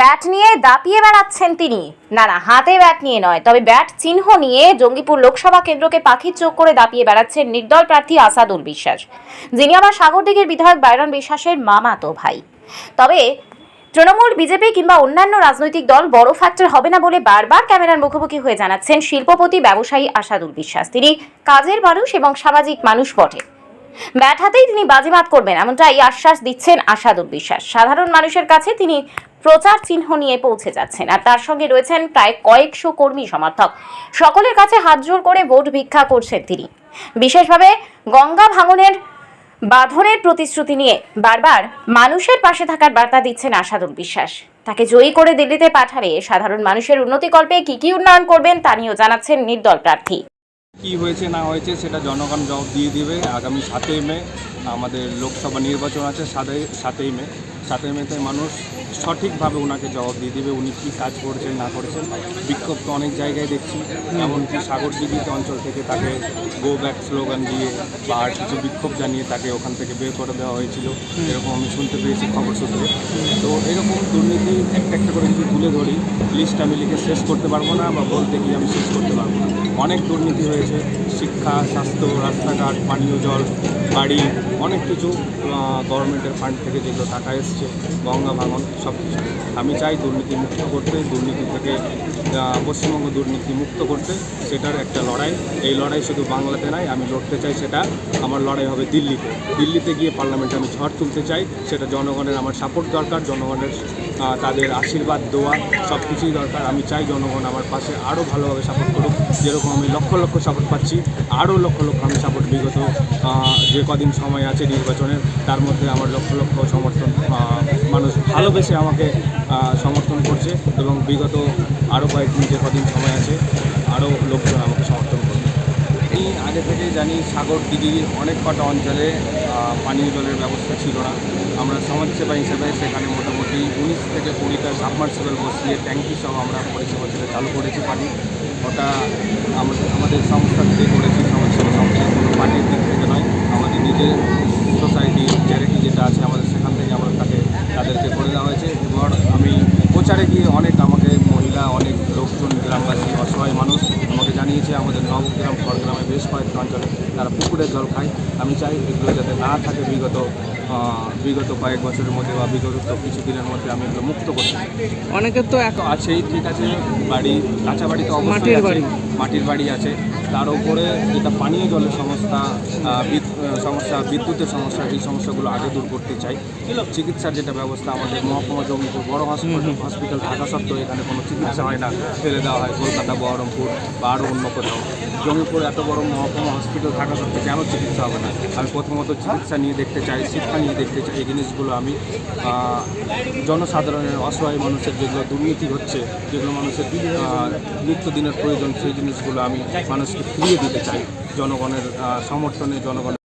Bat নিয়ে দাপিয়ে বেড়াচ্ছেন তিনি। না না, হাতে ব্যাট নিয়ে নয়, তবে ব্যাট চিহ্ন নিয়ে জঙ্গিপুর লোকসভা কেন্দ্রকে পাখির চোখ করে দাপিয়ে বেড়াচ্ছেন নির্দল প্রার্থী আসাদুল বিশ্বাস। যিনি আবার সাগরদিঘির বিধায়ক বাইরন বিশ্বাসের মামাতো ভাই। তবে তৃণমূল, বিজেপি কিংবা অন্যান্য রাজনৈতিক দল বড় ফ্যাক্টর হবে না বলে বারবার ক্যামেরার মুখোমুখি হয়ে জানাচ্ছেন শিল্পপতি ব্যবসায়ী আসাদুল বিশ্বাস। তিনি কাজের মানুষ এবং সামাজিক মানুষ বটে। ব্যাট হাতেই তিনি বাজিমাত করবেন, এমনটাই আশ্বাস দিচ্ছেন আসাদুল বিশ্বাস। সাধারণ মানুষের কাছে তিনি প্রচার চিহ্ন নিয়ে পৌঁছে যাচ্ছেন, আর তার সঙ্গে রয়েছেন প্রায় কয়েকশো কর্মী সমর্থক। সকলের কাছে হাত জোর করে ভোট ভিক্ষা করছেন তিনি। বিশেষভাবে গঙ্গা ভাঙনের বাঁধনের প্রতিশ্রুতি নিয়ে বারবার মানুষের পাশে থাকার বার্তা দিচ্ছেন আসাদুল বিশ্বাস। তাকে জয়ী করে দিল্লিতে পাঠালে সাধারণ মানুষের উন্নতিকল্পে কি কি উন্নয়ন করবেন তা নিয়েও জানাচ্ছেন নির্দল প্রার্থী। কি হয়েছে, না হয়েছে, সেটা জনগণ জবাব দিয়ে দিবে। আগামী সাতই মে আমাদের লোকসভা নির্বাচন আছে, সাতই সাতই মে। সাতই মেতে মানুষ সঠিকভাবে ওনাকে জবাব দিয়ে দেবে, উনি কী কাজ করছেন, না করেছেন। বিক্ষোভ তো অনেক জায়গায় দেখছি, এমনকি সাগরদিঘিত অঞ্চল থেকে তাকে গো ব্যাক স্লোগান দিয়ে বা আর কিছু বিক্ষোভ জানিয়ে তাকে ওখান থেকে বের করে দেওয়া হয়েছিল। এরকম আমি শুনতে পেয়েছি খবর সূত্রে। তো এরকম দুর্নীতি একটা একটা করে যদি তুলে ধরি লিস্ট আমি লিখে শেষ করতে পারব না বা বলতে গিয়ে আমি শেষ করতে পারব না। অনেক দুর্নীতি হয়েছে, শিক্ষা, স্বাস্থ্য, রাস্তাঘাট, পানীয় জল বাড়ি, অনেক কিছু গভর্নমেন্টের ফান্ড থেকে যেগুলো টাকা এসছে, গঙ্গা ভাঙন, সব কিছু। আমি চাই দুর্নীতি মুক্ত করতে, দুর্নীতি থেকে পশ্চিমবঙ্গ দুর্নীতি মুক্ত করতে, সেটার একটা লড়াই। এই লড়াই শুধু বাংলাতে নয়, আমি লড়তে চাই সেটা, আমার লড়াই হবে দিল্লিতে। দিল্লিতে গিয়ে পার্লামেন্টে আমি ঝড় তুলতে চাই, সেটা জনগণের আমার সাপোর্ট দরকার, জনগণের তাদের আশীর্বাদ দেওয়া সব কিছুই দরকার। আমি চাই জনগণ আমার পাশে আরও ভালোভাবে সাপোর্ট করুক। যেরকম আমি লক্ষ লক্ষ সাপোর্ট পাচ্ছি আরও লক্ষ লক্ষ আমি সাপোর্ট বিগত যে কদিন সময় আছে নির্বাচনের, তার মধ্যে আমার লক্ষ লক্ষ সমর্থন মানুষ ভালোবেসে আমাকে সমর্থন করছে এবং বিগত আরও কয়েকদিন যে কদিন সময় আছে আরও লোকজন আমাকে সমর্থন করবে। আমি আগে থেকে জানি সাগর দিঘির অনেক কটা অঞ্চলে পানীয় জলের ব্যবস্থা ছিল না। আমরা সমাজসেবা হিসেবে সেখানে মোটামুটি উনিশ থেকে কুড়িটা সাবমার্সিবল বসিয়ে ট্যাঙ্কি সহ আমরা পরিষেবা সেটা চালু করেছি পানি। ওটা আমাদের আমাদের সংস্থা থেকে করেছি সমাজসেবা সংস্থা কোনো পানির দিক থেকে নয়। আমাদের নিজের সোসাইটি চ্যারিটি যেটা আছে আমাদের সেখান থেকে আমরা তাকে, তাদেরকে করে দেওয়া হয়েছে। এবার আমি প্রচারে গিয়ে অনেক আমাকে মহিলা, অনেক লোকজন, গ্রামবাসী, অসহায় মানুষ আমাকে জানিয়েছে, আমাদের নবগ্রাম খড়গ্রামে বেশ কয়েকটা অঞ্চলে তারা পুকুরের জল খায়। আমি চাই এগুলো যাতে না থাকে বিগত বিগত কয়েক বছরের মধ্যে বা বিগত কিছু দিনের মধ্যে আমি এগুলো মুক্ত করছি। অনেকের তো এক আছেই ঠিক আছে বাড়ি কাঁচা বাড়ি তো মাটির বাড়ি। মাটির বাড়ি আছে। তার উপরে যেটা পানীয় জলের সমস্যা সমস্যা বিদ্যুতের সমস্যা এই সমস্যাগুলো আগে দূর করতে চাই। চিকিৎসার যেটা ব্যবস্থা আমাদের মহকুমা জমিপুর বড় হসপিটাল হসপিটাল থাকা সত্ত্বেও এখানে কোনো চিকিৎসা হয় না। ফেলে দেওয়া হয় কলকাতা বহরমপুর বা আরও অন্য কোথাও। জমিপুর এত বড় মহকুমা হসপিটাল থাকা সত্ত্বেও কেন চিকিৎসা হবে না? আমি প্রথমত চিকিৎসা নিয়ে দেখতে চাই শিক্ষা নিয়ে দেখতে চাই। এই জিনিসগুলো আমি জনসাধারণের অসহায় মানুষের যেগুলো দুর্নীতি হচ্ছে, যেগুলো মানুষের নিত্যদিনের প্রয়োজন, সেই জিনিসগুলো আমি মানুষকে ফিরিয়ে দিতে চাই। জনগণের সমর্থনে জনগণের